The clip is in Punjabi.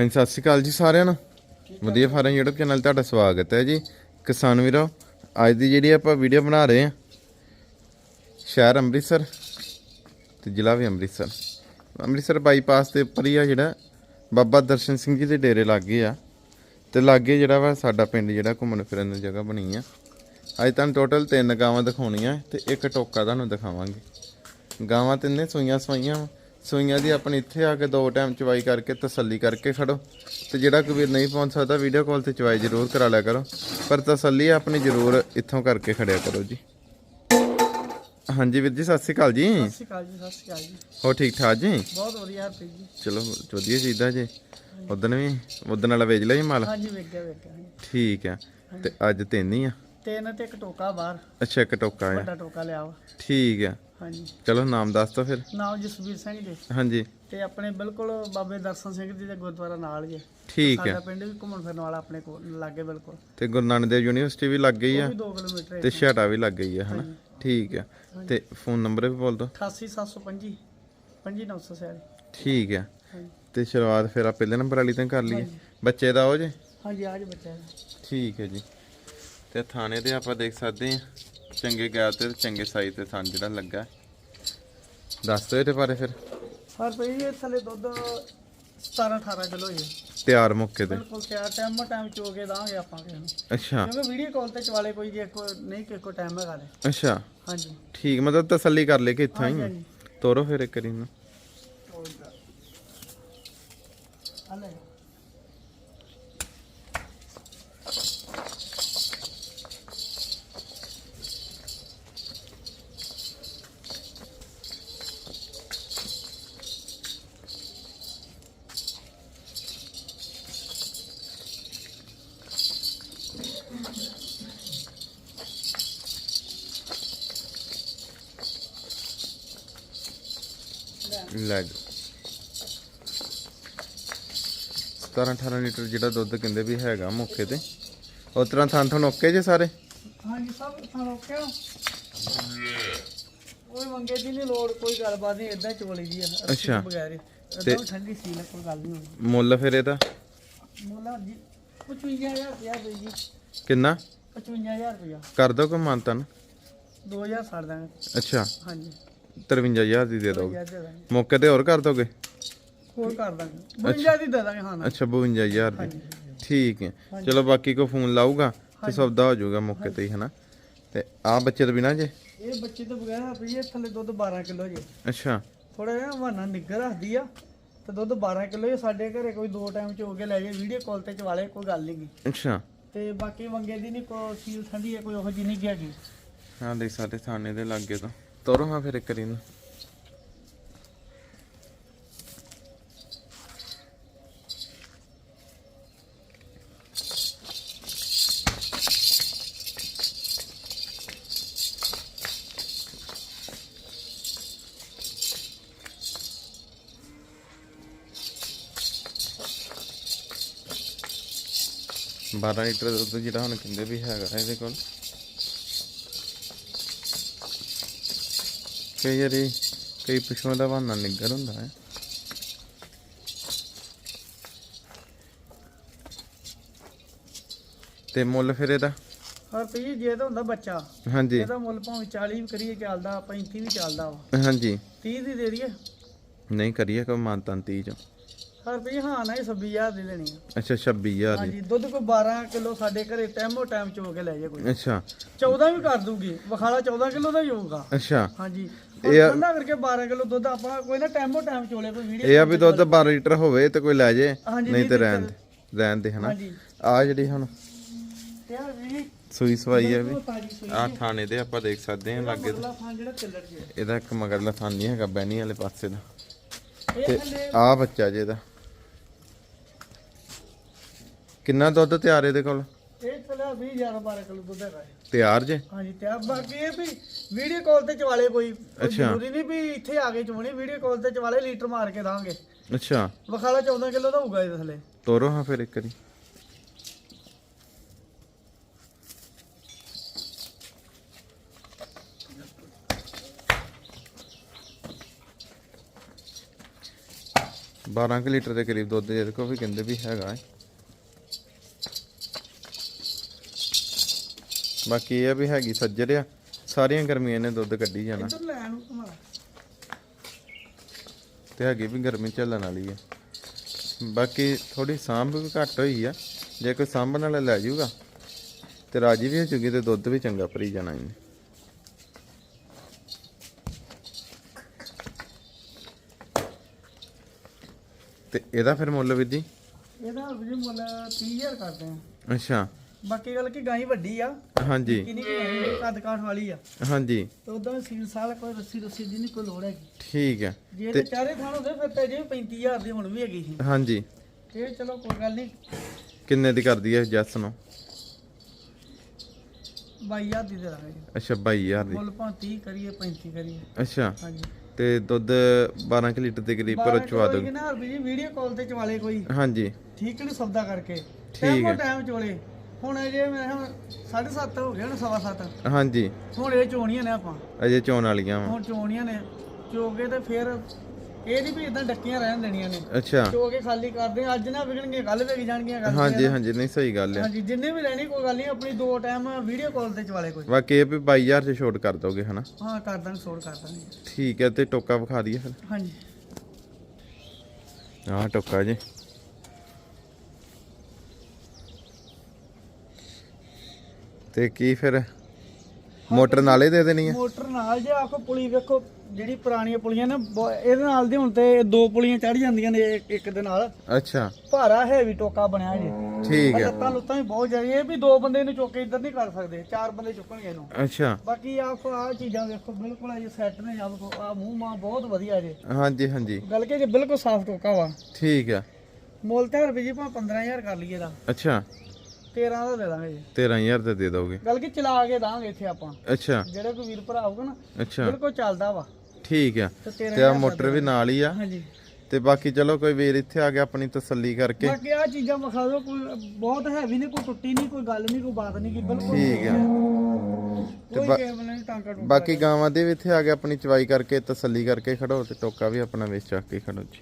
ਹਾਂਜੀ, ਸਤਿ ਸ਼੍ਰੀ ਅਕਾਲ ਜੀ ਸਾਰਿਆਂ ਨੂੰ। ਵਧੀਆ ਫਾਰਮ YouTube ਚੈਨਲ ਤੁਹਾਡਾ ਸਵਾਗਤ ਹੈ ਜੀ। ਕਿਸਾਨ ਵੀਰੋ, ਅੱਜ ਦੀ ਜਿਹੜੀ ਆਪਾਂ ਵੀਡੀਓ ਬਣਾ ਰਹੇ ਹਾਂ, ਸ਼ਹਿਰ ਅੰਮ੍ਰਿਤਸਰ ਤੇ ਜ਼ਿਲ੍ਹਾ ਵੀ ਅੰਮ੍ਰਿਤਸਰ। ਅੰਮ੍ਰਿਤਸਰ ਬਾਈਪਾਸ ਦੇ ਉੱਪਰ ਹੀ ਆ ਜਿਹੜਾ ਬਾਬਾ ਦਰਸ਼ਨ ਸਿੰਘ ਜੀ ਦੇ ਡੇਰੇ ਲਾਗੇ ਆ। ਤੇ ਲਾਗੇ ਜਿਹੜਾ ਵਾ ਸਾਡਾ ਪਿੰਡ ਜਿਹੜਾ ਘੁੰਮਣ ਫਿਰਨ ਦੀ ਜਗ੍ਹਾ ਬਣੀ ਆ। ਅੱਜ ਤੁਹਾਨੂੰ ਟੋਟਲ ਤਿੰਨ ਗਾਵਾਂ ਦਿਖਾਉਣੀਆਂ ਤੇ ਇੱਕ ਟੋਕਾ ਤੁਹਾਨੂੰ ਦਿਖਾਵਾਂਗੇ। ਗਾਵਾਂ ਤਿੰਨੇ ਸੂਈਆਂ ਸਵਾਈਆਂ ਸੂਈਆਂ ਦੀ ਆਪਣੀ ਇੱਥੇ ਆ ਕੇ ਦੋ ਟਾਈਮ ਚਵਾਈ ਕਰਕੇ ਤਸੱਲੀ ਕਰਕੇ ਖੜੋ। ਤੇ ਜਿਹੜਾ ਕੋਈ ਨਹੀਂ ਪਹੁੰਚ ਸਕਦਾ ਵੀਡੀਓ ਕਾਲ ਤੇ ਚਵਾਈ ਜ਼ਰੂਰ ਕਰਾ ਲਿਆ ਕਰੋ। ਪਰ ਤਸੱਲੀ ਆਪਣੀ ਜ਼ਰੂਰ ਇੱਥੋਂ ਕਰਕੇ ਖੜਿਆ ਕਰੋ ਜੀ। ਹਾਂਜੀ ਵੀਰ ਜੀ ਸਤਿ ਸ਼੍ਰੀ ਅਕਾਲ ਜੀ। ਸਤਿ ਸ਼੍ਰੀ ਅਕਾਲ ਜੀ ਸਤਿ ਸ਼੍ਰੀ ਅਕਾਲ ਜੀ। ਹੋ ਠੀਕ ਠਾਕ ਜੀ? ਬਹੁਤ ਵਧੀਆ ਹਰਪ੍ਰੀਤ ਜੀ। ਚਲੋ ਵਧੀਆ ਚਾਹੀਦਾ ਜੀ। ਉਦਣ ਵੀ ਉਦਣ ਵਾਲਾ ਵੇਚ ਲਿਆ ਜੀ ਮਾਲ? ਹਾਂਜੀ ਗਿਆ ਹਾਂਜੀ। ਠੀਕ ਆ। ਤੇ ਅੱਜ ਤਿੰਨ ਹੀ ਆ। ਤਿੰਨ ਤੇ ਇੱਕ ਟੋਕਾ ਬਾਹਰ। ਅੱਛਾ ਇੱਕ ਟੋਕਾ ਆ। ਵੱਡਾ ਟੋਕਾ ਲਿਆ ਵਾ। ਠੀਕ ਆ। ਹਾਂਜੀ। ਚਲੋ ਨਾਮ ਦੱਸ ਦੋ ਫਿਰ। ਨਾਮ ਜਸਵੀਰ ਸਿੰਘ ਜੀ। ਹਾਂਜੀ। ਤੇ ਆਪਣੇ ਬਿਲਕੁਲ ਬਾਬੇ ਦਰਸ਼ਨ ਸਿੰਘ ਜੀ ਦੇ ਗੁਰਦੁਆਰਾ ਨਾਲ ਜੀ ਠੀਕ ਸਾਡਾ ਆ ਪਿੰਡ ਵੀ ਘੁੰਮਣ ਫਿਰਨ ਵਾਲਾ ਆਪਣੇ ਕੋਲ ਲਾਗੇ ਬਿਲਕੁਲ। ਤੇ ਗੁਰੂ ਨਾਨਕ ਦੇਵ ਯੂਨੀਵਰਸਿਟੀ ਵੀ ਲੱਗ ਗਈ ਉਹ ਆ ਵੀ 2 ਕਿਲੋਮੀਟਰ ਤੇ ਛਾਟਾ ਵੀ ਲੱਗ ਗਈ ਆ ਹਨਾ? ਠੀਕ ਆ। ਤੇ ਫੋਨ ਨੰਬਰ ਵੀ ਬੋਲ ਦੋ 88725 25900 ਠੀਕ ਆ। ਹਾਂਜੀ। ਤੇ ਸ਼ੁਰੂਆਤ ਫਿਰ ਆ ਪਹਿਲੇ ਨੰਬਰ ਵਾਲੀ ਤੋਂ ਕਰ ਲਈਏ। ਬੱਚੇ ਦਾ ਹੋ ਜੇ? ਹਾਂਜੀ ਆਜ ਬੱਚਾ ਹੈ। ਠੀਕ ਹੈ ਜੀ। ਤੇ ਥਾਣੇ ਤੇ ਆਪਾਂ ਦੇਖ ਸਕਦੇ ਆ ਚੰਗੇ ਗੈਪ ਤੇ ਚੰਗੇ ਸਾਈਜ਼ ਤੇ ਥਾਂ ਜਿਹੜਾ ਲੱਗਾ। ਦੱਸ ਦਿਓ ਇਹਦੇ ਬਾਰੇ ਫਿਰ। ਹਰਪ੍ਰੀਤ ਇਹ ਥੱਲੇ ਦੁੱਧ 17 18 ਕਿਲੋ ਜੀ ਤਿਆਰ ਮੌਕੇ ਤੇ। ਬਿਲਕੁਲ ਤਿਆਰ ਟਾਈਮ ਟਾਈਮ ਚੋ ਕੇ ਦਾਂਗੇ ਆਪਾਂ ਕਿਸੇ ਨੂੰ। ਅੱਛਾ। ਕਿਉਂਕਿ ਵੀਡੀਓ ਕਾਲ ਤੇ ਚਵਾਲੇ ਕੋਈ ਜੇ ਕੋ ਨਹੀਂ ਕਿਸੇ ਕੋ ਟਾਈਮ ਹੈਗਾ ਨੇ ਅੱਛਾ। ਹਾਂਜੀ। ਠੀਕ ਮਤਲਬ ਤਸੱਲੀ ਕਰ ਲੈ ਕਿ ਇੱਥੋਂ ਹੀ। ਤੋਰੋ ਫਿਰ ਇੱਕ ਵਾਰੀ ਨੂੰ ਲੈ 17 18 ਲੀਟਰ ਜਿਹੜਾ ਦੁੱਧ ਕਹਿੰਦੇ ਵੀ ਹੈਗਾ ਮੌਕੇ ਤੇ। ਉਸ ਤਰ੍ਹਾਂ ਥਾਂ ਥਾਂ ਓਕੇ ਜੇ ਸਾਰੇ? ਹਾਂਜੀ ਸਭ ਥਾਂ ਰੋਕਿਆ ਕੋਈ ਮੰਗੇ ਦੀ ਨਹੀਂ ਲੋੜ ਕੋਈ ਗੱਲਬਾਤ ਨਹੀਂ ਇਦਾਂ ਚੋਲੀ ਦੀ ਆ। ਅੱਛਾ। ਬਗੈਰ ਤੇ- ਠੰਡੀ ਸੀ ਨਾ ਕੋਈ ਗੱਲ ਨਹੀਂ ਹੋਣੀ ਮੁੱਲ ਫਿਰ ਇਹਦਾ? ਮੋਲਾ ਜੀ 55000 ਰੁਪਇਆ ਦੇ ਜੀ। ਕਿੰਨਾ? 55000 ਰੁਪਇਆ। ਕਰ ਦੋ ਕੋਈ ਮਾਨਤਨ। 2000 ਛੱਡ ਦਾਂਗੇ। ਅੱਛਾ। ਹਾਂਜੀ। 53000 ਦੀ ਦੇ ਦੋਗੇ 2000 ਦੇ ਦਾਂਗੇ। ਮੌਕੇ ਤੇ ਹੋਰ ਕਰ ਦੋਗੇ? ਹੋਰ ਕਰ ਦਾਂਗੇ। 52 ਦੀ ਦੇ ਦਾਂਗੇ ਹਾਂ ਨਾ। ਅੱਛਾ 52000 ਦੀ। ਠੀਕ ਹੈ। ਚਲੋ ਬਾਕੀ ਕੋ ਫੋਨ ਲਾਊਗਾ ਤੇ ਸੌਦਾ ਹੋ ਜਾਊਗਾ ਮੌਕੇ ਤੇ ਹੀ ਹਨਾ? ਤੇ ਆ ਬੱਚੇ ਤੋਂ ਬਿਨਾ ਜੇ? ਇਹ ਬੱਚੇ ਤੋਂ ਬਗੈਰ ਰੁਪਏ ਥੱਲੇ ਦੁੱਧ 12 ਕਿਲੋ ਜੀ। ਅੱਛਾ। ਥੋੜਾ ਜਿਹਾ ਹਵਾਨਾ ਨਿੱਗਰ ਰੱਖਦੀ ਆ ਤੇ ਦੁੱਧ 12 ਕਿਲੋ ਹੀ ਸਾਡੇ ਘਰੇ ਕੋਈ ਦੋ ਟਾਈਮ ਚ ਹੋ ਕੇ ਲੈ ਜਾਏ ਵੀਡੀਓ ਕਾਲ ਤੇ ਚਵਾਲੇ ਕੋਈ ਗੱਲ ਨਹੀਂ ਅੱਛਾ। ਤੇ ਬਾਕੀ ਮੰਗੇ ਦੀ ਨਹੀਂ ਕੋਈ ਸੀਲ ਠੰਡੀ ਹੈ ਕੋਈ ਉਹੋ ਜਿਹੀ ਨਹੀਂ ਹੈਗੀ। ਹਾਂ ਦੇਖ ਸਾਡੇ ਥਾਣੇ ਦੇ ਲਾਗੇ ਤੋਂ। ਤੋਰੋ ਹਾਂ ਫਿਰ ਇੱਕ ਵਾਰੀ ਬਾਰਾਂ ਲੀਟਰ ਦੁੱਧ ਜਿਹੜਾ ਹੁਣ ਕਹਿੰਦੇ ਵੀ ਹੈਗਾ ਇਹਦੇ ਕੋਲ ਕਈ ਵਾਰੀ ਕਈ ਪਸ਼ੂਆਂ ਦਾ ਬਹਾਨਾ ਨਿੱਗਰ ਹੁੰਦਾ ਹੈ। ਤੇ ਮੁੱਲ ਫਿਰ ਇਹਦਾ? ਹਰ ਪਈ ਜੇ ਤਾਂ ਹੁੰਦਾ ਬੱਚਾ। ਹਾਂਜੀ। ਇਹਦਾ ਮੁੱਲ ਭਾਵੇਂ 40 ਵੀ ਕਰੀਏ ਚੱਲਦਾ 35 ਵੀ ਚੱਲਦਾ ਵਾ। ਹਾਂਜੀ। 30 ਦੀ ਦੇ ਦਈਏ। ਨਹੀਂ ਕਰੀਏ ਕੋਈ ਮਾਨਤਾਂ 30 ਚ। ਹਰ ਪਈ ਹਾਂ ਨਾ ਹੀ 26000 ਦੀ ਲੈਣੀ ਆ। ਅੱਛਾ 26000 ਦੀ। ਹਾਂਜੀ ਦੁੱਧ ਕੋਈ 12 ਕਿਲੋ ਸਾਡੇ ਘਰੇ ਟਾਈਮੋ ਟਾਈਮ ਚੋ ਕੇ ਲੈ ਜਾਏ ਕੋਈ। ਅੱਛਾ। 14 ਵੀ ਕਰ ਦੂਗੀ। ਵਖਾਲਾ 14 ਕਿਲੋ ਦਾ ਹੀ ਹੋਊਗਾ। ਅੱਛਾ। ਹਾਂਜੀ। ਇਹ ਆ- ਠੰਡਾ ਕਰਕੇ 12 ਕਿਲੋ ਦੁੱਧ ਆਪਾਂ ਕੋਈ ਨਾ ਟਾਈਮੋ ਟਾਈਮ ਚੋਲੇ ਕੋਈ ਵੀਡੀਓ ਇਹ ਆ ਵੀ ਦੁੱਧ 12 ਲੀਟਰ ਹੋਵੇ ਤੇ ਕੋਈ ਲੈ ਜੇ ਹਾਂਜੀ, ਨਹੀਂ ਤੇ ਰਹਿਣ ਦੇ ਰਹਿਣ ਦੇ ਹਨਾ? ਹਾਂਜੀ। ਆ ਜਿਹੜੀ ਹੁਣ ਤੇ ਆ ਵੀ ਸੂਈ ਸਵਾਈ ਆ ਵੀ। ਉਹ ਤਾਜੀ ਸੂਈ ਆ ਥਾਣੇ ਦੇ ਆਪਾਂ ਦੇਖ ਸਕਦੇ ਹਾਂ ਲਾਗੇ। ਅਗਲਾ ਥਾਂ ਜਿਹੜਾ ਚੱਲੜ ਗਿਆ ਇਹਦਾ ਇੱਕ ਮਗਰਲਾ ਥਾਂ ਨਹੀਂ ਹੈਗਾ ਬੈਣੀ ਵਾਲੇ ਪਾਸੇ ਦਾ। ਇਹ ਤੇ ਥੱਲੇ ਆ ਬੱਚਾ ਜੇ ਇਹਦਾ। ਕਿੰਨਾ ਦੁੱਧ ਤਿਆਰ ਇਹਦੇ ਕੋਲ? ਇਹ ਚਲਿਆ 20 11 12 ਕਿਲੋ ਦੁੱਧ ਹੈਗਾ ਇਹ। ਤਿਆਰ ਜੇ? ਹਾਂਜੀ ਤੇ ਆ ਬਾਕੀ ਇਹ ਵੀ ਵੀਡੀਓ ਕਾਲ ਤੇ ਚਵਾਲੇ ਕੋਈ ਕੋਈ ਅੱਛਾ। ਜ਼ਰੂਰੀ ਨਹੀਂ ਵੀ ਇੱਥੇ ਆ ਕੇ ਚਵਾਉਣੀ ਵੀਡੀਓ ਕਾਲ ਤੇ ਚਵਾਲੇ ਲੀਟਰ ਮਾਰ ਕੇ ਦਾਂਗੇ। ਅੱਛਾ। ਵਖਾਲਾ 14 ਕਿਲੋ ਦਾ ਹੋਊਗਾ ਇਹਦੇ ਥੱਲੇ। ਤੋਰੋ ਹਾਂ ਫਿਰ ਇੱਕ ਵਾਰੀ। 12 ਕੁ ਲੀਟਰ ਦੇ ਕਰੀਬ ਦੁੱਧ ਇਹਦੇ ਕੋਲ ਵੀ ਕਹਿੰਦੇ ਵੀ ਹੈਗਾ ਹੈ। ਬਾਕੀ ਇਹ ਆ ਵੀ ਹੈਗੀ ਸੱਜਰ ਆ। ਸਾਰੀਆਂ ਗਰਮੀਆਂ ਨੇ ਦੁੱਧ ਕੱਢੀ ਜਾਣਾ। ਇੱਧਰ ਤੇ ਹੈਗੀ ਵੀ ਗਰਮੀ ਝੱਲਣ ਵਾਲੀ ਹੈ ਬਾਕੀ ਥੋੜੀ ਸਾਂਭ ਵੀ ਘੱਟ ਹੋਈ ਆ। ਜੇ ਕੋਈ ਸਾਂਭਣ ਵਾਲਾ ਲੈ ਜਾਊਗਾ ਤੇ ਰਾਜੀ ਵੀ ਹੋ ਚੁੱਕੀ ਤੇ ਦੁੱਧ ਵੀ ਚੰਗਾ ਭਰੀ ਜਾਣਾ ਇਹਨੇ। ਤੇ ਇਹਦਾ ਫਿਰ ਮੁੱਲ ਵੀ ਜੀ? ਇਹਦਾ ਵੀ ਮੁੱਲ 30000 ਕਰਦੇ ਆ। ਅੱਛਾ। ਬਾਕੀ ਗੱਲ ਕਿ ਗਾਈ ਵੱਡੀ ਆ। ਹਾਂਜੀ। ਕਿੰਨੀ ਕਿ ਗਾਈ ਕੱਦ ਕਾਠ ਵਾਲੀ ਆ। ਹਾਂਜੀ। ਤੇ ਉਦੋਂ ਸੀਲ ਸਾਲ ਕੋਈ ਰੱਸੀ ਰੱਸੀ ਦੀ ਨਹੀਂ ਕੋਈ ਲੋੜ ਹੈਗੀ। ਠੀਕ ਹੈ ਜੇ ਤੇ ਚਾਰੇ ਥਾਂ ਹੁੰਦੇ ਫਿਰ ਤਾਂ ਜੇ 35000 ਦੀ ਹੁਣ ਵੀ ਹੈਗੀ ਸੀ। ਹਾਂਜੀ। ਇਹ ਚਲੋ ਕੋਈ ਗੱਲ ਨਹੀਂ। ਕਿੰਨੇ ਦੀ ਕਰਦੀ ਹੈ ਜੱਸ ਨੂੰ? 22000 ਦੀ ਦੇ ਦਾਂਗੇ ਅੱਛਾ 22000 ਦੀ। ਮੁੱਲ ਭਾਂ 30 ਕਰੀਏ 35 ਕਰੀਏ। ਅੱਛਾ। ਹਾਂਜੀ। ਤੇ ਦੁੱਧ 12 ਕਿ ਲੀਟਰ ਦੇ ਕਰੀਬ ਪਰ ਚਵਾ ਦੋ ਨਾ ਵੀਡੀਓ ਕਾਲ ਤੇ ਚਵਾਲੇ ਕੋਈ। ਹਾਂਜੀ। ਠੀਕ ਨਹੀਂ ਸੌਦਾ ਕਰਕੇ। ਠੀਕ ਹੈ। ਟਾਈਮ ਚੋਲੇ। ਹੁਣ ਜੇ ਮੈਂ ਹੁਣ 7:30 ਹੋ ਨਾ ਸਵਾ ਸੱਤ। ਹਾਂਜੀ। ਹੁਣ ਇਹ ਚੋਣੀਆਂ ਨੇ ਆਪਾਂ। ਅਜੇ ਚੋਣ ਵਾਲੀਆਂ ਵਾ। ਹੁਣ ਚੋਣੀਆਂ ਨੇ। ਚੋਗੇ ਤੇ ਫਿਰ ਇਹ ਨਹੀਂ ਵੀ ਇਦਾਂ ਡੱਕੀਆਂ ਰਹਿਣ ਦੇਣੀਆਂ ਨੇ। ਅੱਛਾ। ਚੋ ਕੇ ਖਾਲੀ ਕਰਦੇ ਅੱਜ ਨਾ ਵਿਗਣਗੀਆਂ ਕੱਲ ਵਿਕ ਜਾਣਗੀਆਂ ਗੱਲ ਹਾਂਜੀ ਹਾਂਜੀ ਨਹੀਂ ਸਹੀ ਗੱਲ ਹੈ ਹਾਂਜੀ ਜਿੰਨੇ ਵੀ ਲੈਣੀ ਕੋਈ ਗੱਲ ਨਹੀਂ ਆਪਣੀ ਦੋ ਟਾਈਮ ਵੀਡੀਓ ਕਾਲ ਤੇ ਚਵਾਲੇ ਕੋਈ। ਬਾਕੀ ਇਹ ਵੀ 22000 ਚ ਛੋਟ ਕਰ ਦੋਗੇ ਹਨਾ? ਹਾਂ ਕਰ ਦਾਂਗੇ ਸੋੜ ਕਰ ਦਾਂਗੇ। ਠੀਕ ਹੈ ਤੇ ਟੋਕਾ ਵਿਖਾ ਦਈਏ ਫਿਰ। ਹਾਂਜੀ। ਆਹ ਟੋਕਾ ਜੀ। ਤੇ ਕੀ ਫਿਰ? ਮੋਟਰ ਨਾਲੇ ਦੇ ਦੇਣੀ ਹੈ ਮੋਟਰ ਨਾਲ ਜੇ ਆਖੋ ਪੁਲੀ ਵੇਖੋ ਜਿਹੜੀ ਪੁਰਾਣੀਆਂ ਪੁਲੀਆਂ ਨੇ ਬਹੁ- ਇਹਦੇ ਨਾਲ ਦੇ ਹੁਣ ਤੇ ਦੋ ਪੁਲੀਆਂ ਚੜ ਜਾਂਦੀਆਂ ਨੇ ਇੱਕ- ਇੱਕ ਦੇ ਨਾਲ। ਅੱਛਾ। ਭਾਰਾ ਹੈਵੀ ਟੋਕਾ ਬਣਿਆ ਜੀ। ਠੀਕ ਹੈ ਲੱਤਾਂ ਲੁੱਤਾਂ ਵੀ ਬਹੁਤ ਜ਼ਿਆਦਾ ਇਹ ਵੀ ਦੋ ਬੰਦੇ ਇਹਨੂੰ ਚੁੱਕ ਕੇ ਇੱਧਰ ਨਹੀਂ ਕਰ ਸਕਦੇ ਚਾਰ ਬੰਦੇ ਚੁੱਕਣਗੇ ਇਹਨੂੰ। ਅੱਛਾ। ਬਾਕੀ ਆਖੋ ਆ ਚੀਜ਼ਾਂ ਵੇਖੋ ਬਿਲਕੁਲ ਇਹ ਸੈੱਟ ਨੇ ਆ ਵੇਖੋ ਆ ਮੂੰਹ ਮਾਂ ਬਹੁਤ ਵਧੀਆ ਜੇ। ਹਾਂਜੀ ਹਾਂਜੀ। ਗੱਲ ਕਿ ਜੇ ਬਿਲਕੁਲ ਸਾਫ਼ ਟੋਕਾ ਵਾ। ਠੀਕ ਹੈ ਮੁੱਲ ਤਾਂ ਰੁਪਏ ਜੀ ਭਾਵੇਂ 15000 ਕਰ ਲਈਏ ਦਾ ਅੱਛਾ। 13 ਦਾ ਦੇ ਦਾਂਗੇ ਜੀ। 13000 ਤੇ ਦੇ ਦੋਗੇ। ਗੱਲ ਕਿ ਚਲਾ ਕੇ ਦਾਂਗੇ ਇੱਥੇ ਆਪਾਂ। ਅੱਛਾ। ਜਿਹੜੇ ਕੋਈ ਵੀਰ ਭਰਾ ਆਊਗਾ ਨਾ ਅੱਛਾ। ਬਿਲਕੁਲ ਚੱਲਦਾ ਵਾ। ਠੀਕ ਹੈ ਤੇ ਤੇ ਆ 13000 ਮੋਟਰ ਵੀ ਨਾਲ ਹੀ ਆ। ਹਾਂਜੀ। ਤੇ ਬਾਕੀ ਚਲੋ ਕੋਈ ਵੀਰ ਇੱਥੇ ਆ ਕੇ ਆਪਣੀ ਤਸੱਲੀ ਕਰਕੇ। ਬਾਕੀ ਆ ਚੀਜ਼ਾਂ ਵਿਖਾ ਦਿਓ ਕੋਈ ਬਹੁਤ ਹੈਵੀ ਨਹੀਂ ਕੋਈ ਟੁੱਟੀ ਨਹੀਂ ਕੋਈ ਗੱਲ ਨਹੀਂ ਕੋਈ ਬਾਤ ਨਹੀਂ ਕਿ ਬਿਲਕੁਲ ਠੀਕ ਹੈ ਕੋਈ ਬਾ- ਕੇਬਲ ਨਹੀਂ ਟਾਂਕਾ ਟੁੱਟਾ ਬਾਕੀ ਗਾਵਾਂ ਦੇ ਵੀ ਇੱਥੇ ਆ ਕੇ ਆਪਣੀ ਚਵਾਈ ਕਰਕੇ ਤਸੱਲੀ ਕਰਕੇ ਖੜੋ ਤੇ ਟੋਕਾ ਵੀ ਆਪਣਾ ਵੇਚ ਚੱਕ ਕੇ ਖੜੋ ਜੀ।